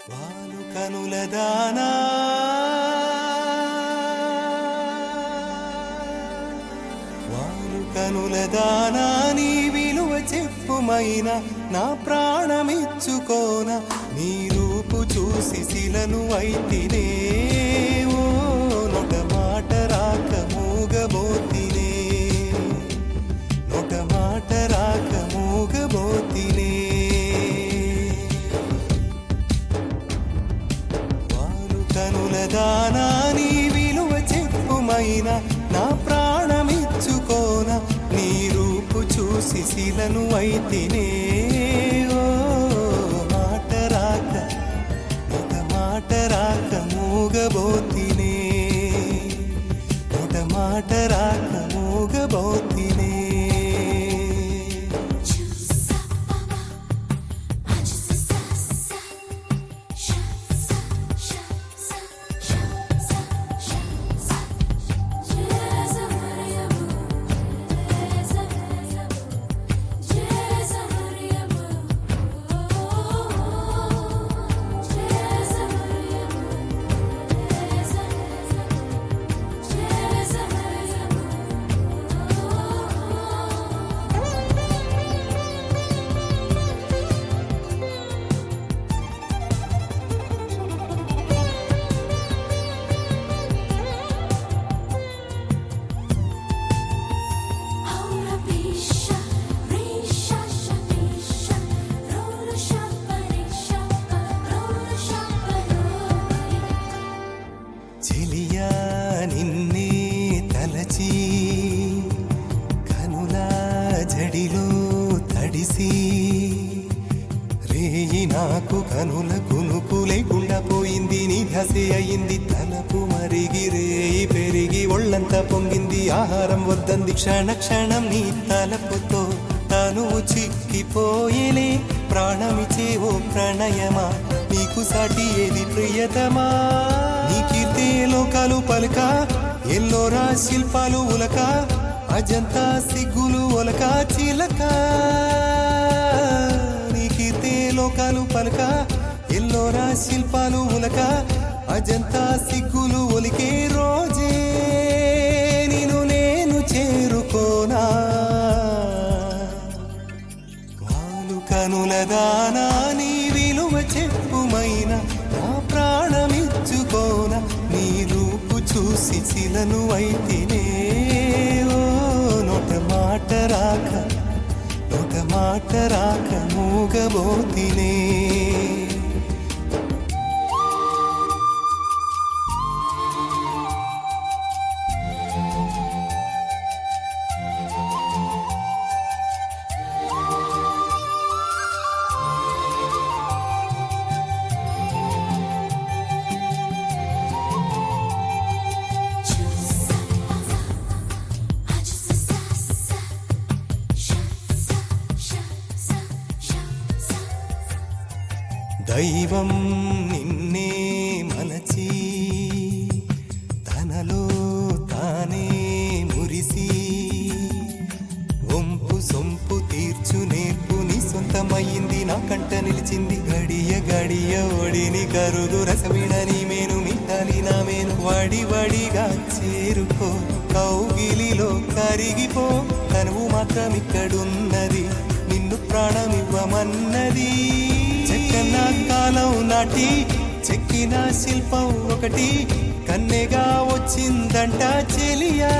వాలు కనుల దానా. వాలు కనుల దానా నీ విలువ చెప్పుమైన నా ప్రాణమిచ్చుకోన నీ రూపు చూసి శిలను అయితినే శిశిలను అయితేనే ఓ మాట రాక ఒక మాట రాక మూగబోతినే. ఒక మాట రాక మూగబోతినే. తడిలో తడిసి రేయి నాకు కనుల కునుకు లేకుండా పోయింది నీ ధ్యాసే అయింది తలపు మరిగి రేయి పెరిగి ఒళ్ళంతా పొంగింది ఆహారం వద్దంది క్షణ క్షణం నీ తలపుతో తను చిక్కిపోయేలే ప్రాణమిచే ఓ ప్రణయమా నీకు సాటి ఏది ప్రియతమా? నీ కీర్తే లోకాలు పలుక ఎల్లోరా శిల్పాలు ఉలక అజంతా సిగ్గులు ఒలక చిలక నీ లోకాలు పలక ఎల్లోరా శిల్పాలు ఉలక అజంతా సిగ్గులు ఒలికే రోజే నేను నేను చేరుకోనా. వాలు కనుల దానా నీ విలువ చెప్పుమైన నా ప్రాణమిచ్చుకోన. నీ రూపు చూసి శిలను అయితేనే ఓ నొట మాట రాక నొట మాట దైవం నిన్నే మలచి తనలో తానే మురిసి ఒంపు సొంపు తీర్చు నేర్పు సొంతమైంది నా కంట నిలిచింది గడియ గడియ ఒడిని కరుగు రసవిడని మేను మిట్టాలి నా మేను వడి వడిగా చేరుకో కౌగిలిలో కరిగిపో తనువు మాత్రం ఇక్కడున్నది నిన్ను ప్రాణమివ్వమన్నది. కాలం చెక్కిన శిల్పం ఒకటి కన్నెగా వచ్చిందంట చెలియా.